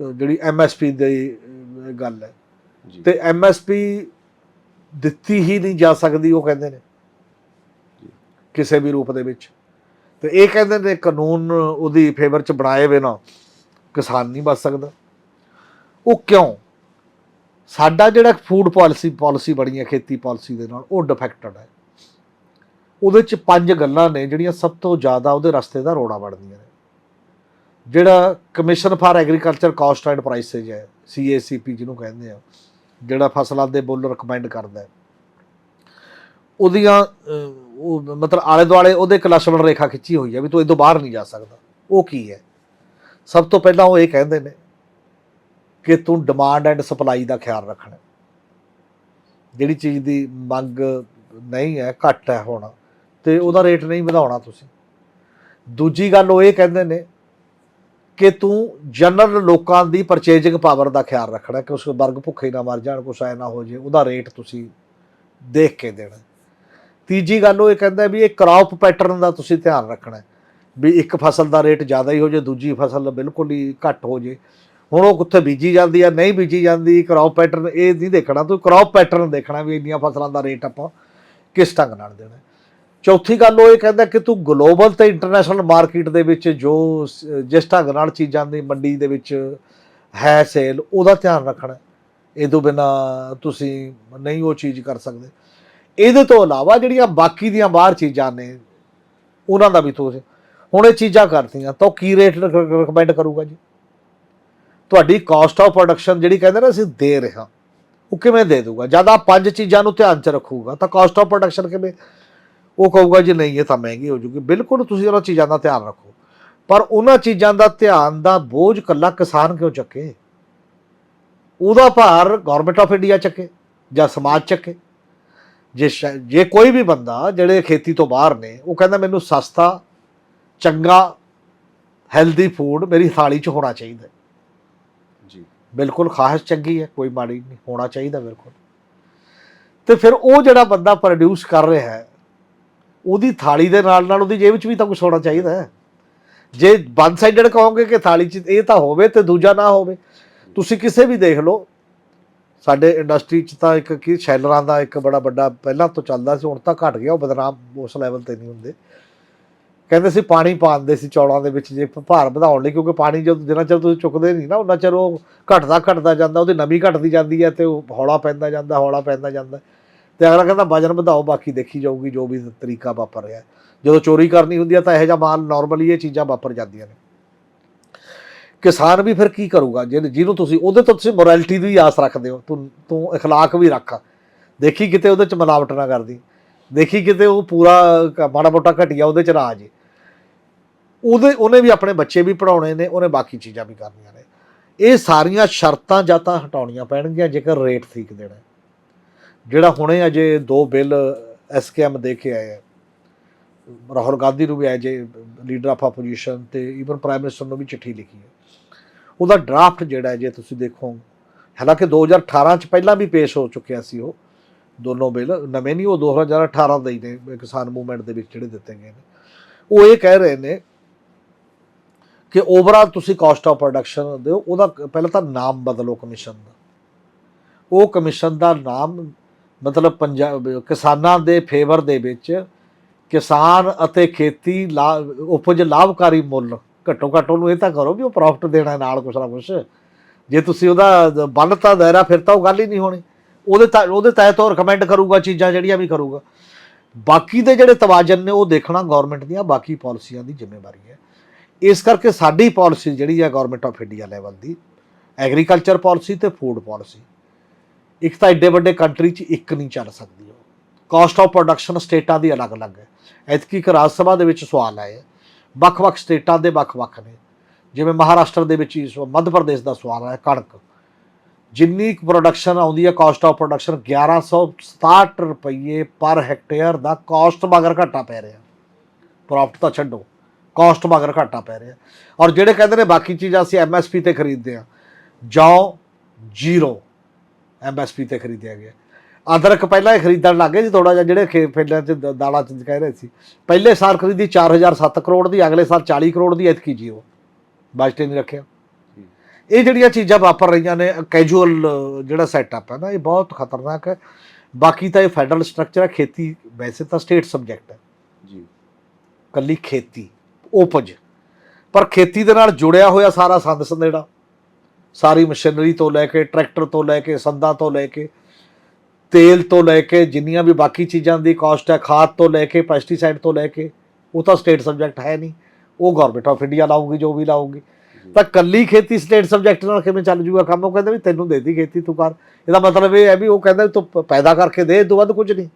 ਜਿਹੜੀ ਐਮਐਸਪੀ ਦੀ ਗੱਲ ਹੈ। ਜੀ। ਤੇ ਐਮਐਸਪੀ ਦਿੱਤੀ ਹੀ ਨਹੀਂ ਜਾ ਸਕਦੀ ਉਹ ਕਹਿੰਦੇ ਨੇ। ਕਿਸੇ ਵੀ ਰੂਪ ਦੇ ਵਿੱਚ। ਤੇ ਇਹ ਕਹਿੰਦੇ ਨੇ ਕਾਨੂੰਨ ਉਹਦੀ ਫੇਵਰ ਚ ਬਣਾਏ ਬਿਨਾ ਕਿਸਾਨ ਨਹੀਂ ਬਚ ਸਕਦਾ। ਉਹ ਕਿਉਂ? ਸਾਡਾ ਜਿਹੜਾ ਫੂਡ ਪਾਲਿਸੀ ਪਾਲਿਸੀ ਬਣੀ ਹੈ ਖੇਤੀ ਪਾਲਿਸੀ ਦੇ ਨਾਲ ਉਹ ਡਿਫੈਕਟਡ ਹੈ। ਉਹਦੇ ਚ ਪੰਜ ਗੱਲਾਂ ਨੇ ਜਿਹੜੀਆਂ ਸਭ ਤੋਂ ਜ਼ਿਆਦਾ ਉਹਦੇ ਰਸਤੇ ਦਾ ਰੋੜਾ ਵੜਦੀਆਂ ਨੇ। ਜਿਹੜਾ commission for agriculture cost and prices ਹੈ ਸੀਏਸੀਪੀ ਜਿਹਨੂੰ ਕਹਿੰਦੇ ਆ, ਜਿਹੜਾ ਫਸਲਾਂ ਦੇ ਬੁੱਲ ਰਿਕਮੈਂਡ ਕਰਦਾ ਉਹਦੀਆਂ ਉਹ ਮਤਲਬ ਆਲੇ ਦੁਆਲੇ ਉਹਦੇ ਕਲਸ਼ਮਣ ਰੇਖਾ ਖਿੱਚੀ ਹੋਈ ਹੈ ਵੀ ਤੂੰ ਇਦੋਂ ਬਾਹਰ ਨਹੀਂ ਜਾ ਸਕਦਾ। ਉਹ ਕੀ ਹੈ? ਸਭ ਤੋਂ ਪਹਿਲਾਂ ਉਹ ਇਹ ਕਹਿੰਦੇ ਨੇ ਕਿ ਤੂੰ ਡਿਮਾਂਡ ਐਂਡ ਸਪਲਾਈ ਦਾ ਖਿਆਲ ਰੱਖਣਾ ਜਿਹੜੀ ਚੀਜ਼ ਦੀ ਮੰਗ ਨਹੀਂ ਹੈ, ਘੱਟ ਹੈ ਹੁਣ, ਤੇ ਉਹਦਾ ਰੇਟ ਨਹੀਂ ਵਧਾਉਣਾ ਤੁਸੀਂ। ਦੂਜੀ ਗੱਲ ਉਹ ਇਹ ਕਹਿੰਦੇ ਨੇ ਕਿ ਤੂੰ ਜਨਰਲ ਲੋਕਾਂ ਦੀ ਪਰਚੇਜਿੰਗ ਪਾਵਰ ਦਾ ਖਿਆਲ ਰੱਖਣਾ ਕਿ ਉਸ ਵਰਗ ਭੁੱਖੇ ਨਾ ਮਰ ਜਾਣ, ਕੁਛ ਐ ਨਾ ਹੋ ਜੇ, ਉਹਦਾ ਰੇਟ ਤੁਸੀਂ ਦੇਖ ਕੇ ਦੇਣਾ ਤੀਜੀ ਗੱਲ ਉਹ ਇਹ ਕਹਿੰਦਾ ਵੀ ਇਹ ਕ੍ਰੌਪ ਪੈਟਰਨ ਦਾ ਤੁਸੀਂ ਧਿਆਨ ਰੱਖਣਾ ਵੀ ਇੱਕ ਫਸਲ ਦਾ ਰੇਟ ਜ਼ਿਆਦਾ ਹੀ ਹੋ ਜੇ, ਦੂਜੀ ਫਸਲ ਬਿਲਕੁਲ ਹੀ ਘੱਟ ਹੋ ਜੇ। ਹੁਣ ਉਹ ਕਿੱਥੇ ਬੀਜੀ ਜਾਂਦੀ ਆ, ਨਹੀਂ ਬੀਜੀ ਜਾਂਦੀ ਕ੍ਰੌਪ ਪੈਟਰਨ ਇਹ ਨਹੀਂ ਦੇਖਣਾ, ਤੂੰ ਕ੍ਰੌਪ ਪੈਟਰਨ ਦੇਖਣਾ ਵੀ ਇੰਨੀਆਂ ਫਸਲਾਂ ਦਾ ਰੇਟ ਆਪਾਂ ਕਿਸ ਢੰਗ ਨਾਲ ਦੇਣਾ ਚੌਥੀ ਗੱਲ ਉਹ ਇਹ ਕਹਿੰਦਾ ਕਿ ਤੂੰ ਗਲੋਬਲ ਤੇ ਇੰਟਰਨੈਸ਼ਨਲ ਮਾਰਕੀਟ ਦੇ ਵਿੱਚ ਜੋ ਜਿਸ ਢੰਗ ਨਾਲ ਚੀਜ਼ਾਂ ਦੀ ਮੰਡੀ ਦੇ ਵਿੱਚ ਹੈ ਸੇਲ ਉਹਦਾ ਧਿਆਨ ਰੱਖਣਾ। ਇਹ ਤੋਂ ਬਿਨਾ ਤੁਸੀਂ ਨਹੀਂ ਉਹ ਚੀਜ਼ ਕਰ ਸਕਦੇ। ਇਹਦੇ ਤੋਂ ਇਲਾਵਾ ਜਿਹੜੀਆਂ ਬਾਕੀ ਦੀਆਂ ਬਾਹਰ ਚੀਜ਼ਾਂ ਨੇ, ਉਹਨਾਂ ਦਾ ਵੀ ਤੁਸੀਂ ਹੁਣ ਇਹ ਚੀਜ਼ਾਂ ਕਰਤੀਆਂ, ਤਾਂ ਉਹ ਕੀ ਰੇਟ ਰეკਮੈਂਡ ਕਰੂਗਾ ਜੀ? ਤੁਹਾਡੀ ਕਾਸਟ ਆਫ ਪ੍ਰੋਡਕਸ਼ਨ ਜਿਹੜੀ ਕਹਿੰਦੇ ਨਾ ਅਸੀਂ ਦੇ ਰਹੇ ਹਾਂ, ਉਹ ਕਿਵੇਂ ਦੇ ਦੂਗਾ? ਜਦ ਆਹ ਪੰਜ ਚੀਜ਼ਾਂ ਨੂੰ ਧਿਆਨ 'ਚ ਰੱਖੂਗਾ, ਤਾਂ ਕਾਸਟ ਆਫ ਪ੍ਰੋਡਕਸ਼ਨ ਕਿਵੇਂ ਉਹ ਕਹੂਗਾ ਜੀ ਨਹੀਂ ਇਹ ਤਾਂ ਮਹਿੰਗੀ ਹੋ ਜੂਗੀ। ਬਿਲਕੁਲ ਤੁਸੀਂ ਉਹਨਾਂ ਚੀਜ਼ਾਂ ਦਾ ਧਿਆਨ ਰੱਖੋ। ਪਰ ਉਹਨਾਂ ਚੀਜ਼ਾਂ ਦਾ ਧਿਆਨ ਦਾ ਬੋਝ ਕੱਲਾ ਕਿਸਾਨ ਕਿਉਂ ਚੱਕੇ? ਉਹਦਾ ਭਾਰ ਗਵਰਨਮੈਂਟ ਆਫ ਇੰਡੀਆ ਚੱਕੇ ਜਾਂ ਸਮਾਜ ਚੱਕੇ? ਜੇ ਜੇ ਕੋਈ ਵੀ ਬੰਦਾ ਜਿਹੜੇ ਖੇਤੀ ਤੋਂ ਬਾਹਰ ਨੇ ਉਹ ਕਹਿੰਦਾ ਮੈਨੂੰ ਸਸਤਾ ਚੰਗਾ ਹੈਲਦੀ ਫੂਡ ਮੇਰੀ ਥਾਲੀ 'ਚ ਹੋਣਾ ਚਾਹੀਦਾ। ਜੀ। ਬਿਲਕੁਲ ਖਾਹਿਸ਼ ਚੰਗੀ ਹੈ ਕੋਈ ਮਾੜੀ ਨਹੀਂ ਹੋਣਾ ਚਾਹੀਦਾ ਬਿਲਕੁਲ। ਤੇ ਫਿਰ ਉਹ ਜਿਹੜਾ ਬੰਦਾ ਪ੍ਰੋਡਿਊਸ ਕਰ ਰਿਹਾ ਹੈ ਉਹਦੀ ਥਾਲੀ ਦੇ ਨਾਲ ਨਾਲ ਉਹਦੀ ਜੇਬ 'ਚ ਵੀ ਤਾਂ ਕੁਝ ਹੋਣਾ ਚਾਹੀਦਾ ਹੈ। ਜੇ ਵਨ ਸਾਈਡਡ ਕਹੋਗੇ ਕਿ ਥਾਲੀ 'ਚ ਇਹ ਤਾਂ ਹੋਵੇ ਤੇ ਦੂਜਾ ਨਾ ਹੋਵੇ, ਤੁਸੀਂ ਕਿਸੇ ਵੀ ਦੇਖ ਲਓ। ਸਾਡੇ ਇੰਡਸਟਰੀ 'ਚ ਤਾਂ ਇੱਕ ਕੀ ਸ਼ੈਲਰਾਂ ਦਾ ਇੱਕ ਬੜਾ ਵੱਡਾ ਪਹਿਲਾਂ ਤੋਂ ਚੱਲਦਾ ਸੀ, ਹੁਣ ਤਾਂ ਘਟ ਗਿਆ, ਉਹ ਬਦਨਾਮ ਉਸ ਲੈਵਲ ਤੇ ਨਹੀਂ ਹੁੰਦੇ। ਕਹਿੰਦੇ ਸੀ ਪਾਣੀ ਪਾਉਂਦੇ ਸੀ ਚੌਲਾਂ ਦੇ ਵਿੱਚ ਜੇ ਭਾਰ ਵਧਾਉਣ ਲਈ, ਕਿਉਂਕਿ ਪਾਣੀ ਜਦੋਂ ਜਿੰਨਾ ਚਿਰ ਤੁਸੀਂ ਚੁੱਕਦੇ ਨਹੀਂ ਨਾ ਉਹਨਾਂ ਚਿਰ ਉਹ ਘਟਦਾ ਘਟਦਾ ਜਾਂਦਾ, ਉਹਦੀ ਨਮੀ ਘਟਦੀ ਜਾਂਦੀ ਹੈ ਤੇ ਉਹ ਹੌਲਾ ਪੈਂਦਾ ਜਾਂਦਾ, ਹੌਲਾ ਪੈਂਦਾ ਜਾਂਦਾ। ਤੇ ਅਗਲਾ ਕਹਿੰਦਾ ਵਜਨ ਵਧਾਓ ਬਾਕੀ ਦੇਖੀ ਜਾਊਗੀ ਜੋ ਵੀ ਤਰੀਕਾ ਵਾਪਰ ਰਿਹਾ ਜਦੋਂ ਚੋਰੀ ਕਰਨੀ ਹੁੰਦੀ ਹੈ ਤਾਂ ਇਹੋ ਜਿਹਾ ਮਾਲ ਨਾਰਮਲੀ ਇਹ ਚੀਜ਼ਾਂ ਵਾਪਰ ਜਾਂਦੀਆਂ ਨੇ ਕਿਸਾਨ ਵੀ ਫਿਰ ਕੀ ਕਰੂਗਾ ਜੇ ਜਿਹਨੂੰ ਤੁਸੀਂ ਉਹਦੇ ਤੋਂ ਤੁਸੀਂ ਮੋਰੈਲਿਟੀ ਦੀ ਵੀ ਆਸ ਰੱਖਦੇ ਹੋ ਤੂੰ ਤੂੰ اخلاق ਵੀ ਰੱਖ ਦੇਖੀ ਕਿਤੇ ਉਹਦੇ ਚ ਮਿਲਾਵਟ ਨਾ ਕਰਦੀ ਦੇਖੀ ਕਿਤੇ ਉਹ ਪੂਰਾ ਕ- ਮਾੜਾ ਮੋਟਾ ਘਟੀਆ ਉਹਦੇ ਚ ਨਾ ਆ ਜੇ ਉਹਦੇ ਉਹਨੇ ਵੀ ਆਪਣੇ ਬੱਚੇ ਵੀ ਪੜਾਉਣੇ ਨੇ ਉਹਨੇ ਬਾਕੀ ਚੀਜ਼ਾਂ ਵੀ ਕਰਨੀਆਂ ਨੇ ਇਹ ਸਾਰੀਆਂ ਸ਼ਰਤਾਂ ਜਾਂ ਤਾਂ ਹਟਾਉਣੀਆਂ ਪੈਣਗੀਆਂ ਜੇਕਰ ਰੇਟ ਠੀਕ ਦੇਣਾ ਹੈ। ਜਿਹੜਾ ਹੁਣੇ ਅਜੇ ਦੋ ਬਿੱਲ ਐਸਕੇਐਮ ਦੇ ਕੇ ਆਏ ਹੈ ਰਾਹੁਲ ਗਾਂਧੀ ਨੂੰ ਵੀ ਐਜ ਲੀਡਰ ਆਫ ਆਪੋਜੀਸ਼ਨ ਤੇ ਈਵਨ ਪ੍ਰਾਈਮ ਮਿਨਿਸਟਰ ਨੂੰ ਵੀ ਚਿੱਠੀ ਲਿਖੀ ਹੈ। ਉਹਦਾ ਡਰਾਫਟ ਜਿਹੜਾ ਜੇ ਤੁਸੀਂ ਦੇਖੋ, ਹਾਲਾਂਕਿ 2018 ਚ ਪਹਿਲਾਂ ਵੀ ਪੇਸ਼ ਹੋ ਚੁੱਕਿਆ ਸੀ ਉਹ ਦੋਨੋਂ ਬਿੱਲ, ਨਵੇਂ ਨਹੀਂ, ਉਹ 2018 ਦੇ ਹੀ ਨੇ, ਕਿਸਾਨ ਮੂਵਮੈਂਟ ਦੇ ਵਿੱਚ ਜਿਹੜੇ ਦਿੱਤੇ ਗਏ ਨੇ। ਉਹ ਇਹ ਕਹਿ ਰਹੇ ਨੇ ਕਿ ਓਵਰਆਲ ਤੁਸੀਂ ਕਾਸਟ ਆਫ ਪ੍ਰੋਡਕਸ਼ਨ ਦਿਓ, ਉਹਦਾ ਪਹਿਲਾਂ ਤਾਂ ਨਾਮ ਬਦਲੋ ਕਮਿਸ਼ਨ ਦਾ। ਉਹ ਕਮਿਸ਼ਨ ਦਾ ਨਾਮ ਮਤਲਬ ਪੰਜਾਬ ਕਿਸਾਨਾਂ ਦੇ ਫੇਵਰ ਦੇ ਵਿੱਚ ਕਿਸਾਨ ਅਤੇ ਖੇਤੀ ਲਾ- ਉਪਜ ਲਾਭਕਾਰੀ ਮੁੱਲ ਘੱਟੋ ਘੱਟ ਉਹਨੂੰ ਇਹ ਤਾਂ ਕਰੋ ਵੀ ਉਹ ਪ੍ਰੋਫਿਟ ਦੇਣਾ ਨਾਲ ਕੁਛ ਨਾ ਕੁਛ। ਜੇ ਤੁਸੀਂ ਉਹਦਾ ਬੰਨਤਾ ਦਾਇਰਾ ਫਿਰ ਤਾਂ ਉਹ ਗੱਲ ਹੀ ਨਹੀਂ ਹੋਣੀ। ਉਹਦੇ ਤਾਂ, ਉਹਦੇ ਤਹਿਤ ਉਹ ਰეკਮੈਂਡ ਕਰੂਗਾ, ਚੀਜ਼ਾਂ ਜਿਹੜੀਆਂ ਵੀ ਕਰੂਗਾ। ਬਾਕੀ ਦੇ ਜਿਹੜੇ ਤਵਾਜ਼ਨ ਨੇ ਉਹ ਦੇਖਣਾ ਗਵਰਨਮੈਂਟ ਦੀਆਂ, ਬਾਕੀ ਪਾਲਿਸੀਆਂ ਦੀ ਜ਼ਿੰਮੇਵਾਰੀ ਹੈ। ਇਸ ਕਰਕੇ ਸਾਡੀ ਪਾਲਿਸੀ ਜਿਹੜੀ ਹੈ ਗਵਰਨਮੈਂਟ ਆਫ ਇੰਡੀਆ ਲੈਵਲ ਦੀ ਐਗਰੀਕਲਚਰ ਪਾਲਿਸੀ ਤੇ ਫੂਡ ਪਾਲਿਸੀ ਇੱਕ ਤਾਂ ਐਡੇ ਵੱਡੇ ਕੰਟਰੀ 'ਚ ਇੱਕ ਨਹੀਂ ਚੱਲ ਸਕਦੀ ਉਹ। ਕਾਸਟ ਆਫ ਪ੍ਰੋਡਕਸ਼ਨ ਸਟੇਟਾਂ ਦੀ ਅਲੱਗ-ਅਲੱਗ ਹੈ। ਐਤਕੀ ਇੱਕ ਰਾਜ ਸਭਾ ਦੇ ਵਿੱਚ ਸਵਾਲ ਆਏ ਹੈ। ਵੱਖ-ਵੱਖ ਸਟੇਟਾਂ ਦੇ ਵੱਖ-ਵੱਖ ਨੇ। ਜਿਵੇਂ ਮਹਾਰਾਸ਼ਟਰ ਦੇ ਵਿੱਚ ਇਸ ਮੱਧ ਪ੍ਰਦੇਸ਼ ਦਾ ਸਵਾਲ ਹੈ ਕਣਕ। ਜਿੰਨੀ ਪ੍ਰੋਡਕਸ਼ਨ ਆਉਂਦੀ ਹੈ ਕਾਸਟ ਆਫ ਪ੍ਰੋਡਕਸ਼ਨ 1167 ਰੁਪਏ ਪਰ ਹੈਕਟੇਅਰ ਦਾ ਕਾਸਟ ਮਗਰ ਘਾਟਾ ਪੈ ਰਿਹਾ। ਪ੍ਰੋਫਿਟ ਤਾਂ ਛੱਡੋ ਕਾਸਟ ਮਗਰ ਘਾਟਾ ਪੈ ਰਿਹਾ। ਔਰ ਜਿਹੜੇ ਕਹਿੰਦੇ ਨੇ ਬਾਕੀ ਚੀਜ਼ਾਂ ਅਸੀਂ ਐਮਐਸਪੀ ਤੇ ਖਰੀਦਦੇ ਆ ਜੌ ਜ਼ੀਰੋ ਐਮਐਸਪੀ ਤੇ ਖਰੀਦਿਆ ਗਿਆ। ਅਦਰਕ ਪਹਿਲਾਂ ਹੀ ਖਰੀਦਣ ਲੱਗੇ ਜੀ ਥੋੜਾ ਜਿਹਾ ਜਿਹੜੇ ਖੇ ਫੇਲਿਆਂ ਚ ਦ- ਦਾਲਾਂ ਚ ਕਹਿ ਰਹੇ ਸੀ। ਪਹਿਲੇ ਸਾਲ ਖਰੀਦੀ 4007 ਕਰੋੜ ਦੀ ਅਗਲੇ ਸਾਲ 40 ਕਰੋੜ ਦੀ ਐਤਕੀ ਜੀਰੋ ਬਜਟ ਹੀ ਨਹੀਂ ਰੱਖਿਆ। ਇਹ ਜਿਹੜੀਆਂ ਚੀਜ਼ਾਂ ਵਾਪਰ ਰਹੀਆਂ ਨੇ ਕੈਜੂਅਲ ਜਿਹੜਾ ਸੈਟਅਪ ਹੈ ਨਾ ਇਹ ਬਹੁਤ ਖਤਰਨਾਕ ਹੈ। ਬਾਕੀ ਤਾਂ ਇਹ ਫੈਡਰਲ ਸਟਰਕਚਰ ਹੈ ਖੇਤੀ ਵੈਸੇ ਤਾਂ ਸਟੇਟ ਸਬਜੈਕਟ ਹੈ। ਜੀ। ਕੱਲੀ ਖੇਤੀ ਉਪਜ। ਪਰ ਖੇਤੀ ਦੇ ਨਾਲ ਜੁੜਿਆ ਹੋਇਆ ਸਾਰਾ ਸੰਦ ਸੰਦੇੜਾ ਸਾਰੀ ਮਸ਼ੀਨਰੀ ਤੋਂ ਲੈ ਕੇ ਟਰੈਕਟਰ ਤੋਂ ਲੈ ਕੇ ਸੰਦਾਂ ਤੋਂ ਲੈ ਕੇ ਤੇਲ ਤੋਂ ਲੈ ਕੇ ਜਿੰਨੀਆਂ ਵੀ ਬਾਕੀ ਚੀਜ਼ਾਂ ਦੀ ਕਾਸਟ ਹੈ ਖਾਦ ਤੋਂ ਲੈ ਕੇ ਪੈਸਟੀਸਾਈਡ ਤੋਂ ਲੈ ਕੇ ਉਹ ਤਾਂ ਸਟੇਟ ਸਬਜੈਕਟ ਹੈ ਨਹੀਂ। ਉਹ ਗਵਰਨਮੈਂਟ ਆਫ ਇੰਡੀਆ ਲਾਊਗੀ ਜੋ ਵੀ ਲਾਊਗੀ। ਤਾਂ ਕੱਲੀ ਖੇਤੀ ਸਟੇਟ ਸਬਜੈਕਟ ਨਾਲ ਕਿਵੇਂ ਚੱਲ ਜੂਗਾ ਕੰਮ? ਉਹ ਕਹਿੰਦੇ ਵੀ ਤੈਨੂੰ ਦੇ ਦੀ ਖੇਤੀ ਤੂੰ ਕਰ। ਇਹਦਾ ਮਤਲਬ ਇਹ ਹੈ ਵੀ ਉਹ ਕਹਿੰਦਾ ਤੂੰ ਪੈਦਾ ਕਰਕੇ ਦੇ ਇਹ ਤੋਂ ਵੱਧ ਕੁਝ ਨਹੀਂ।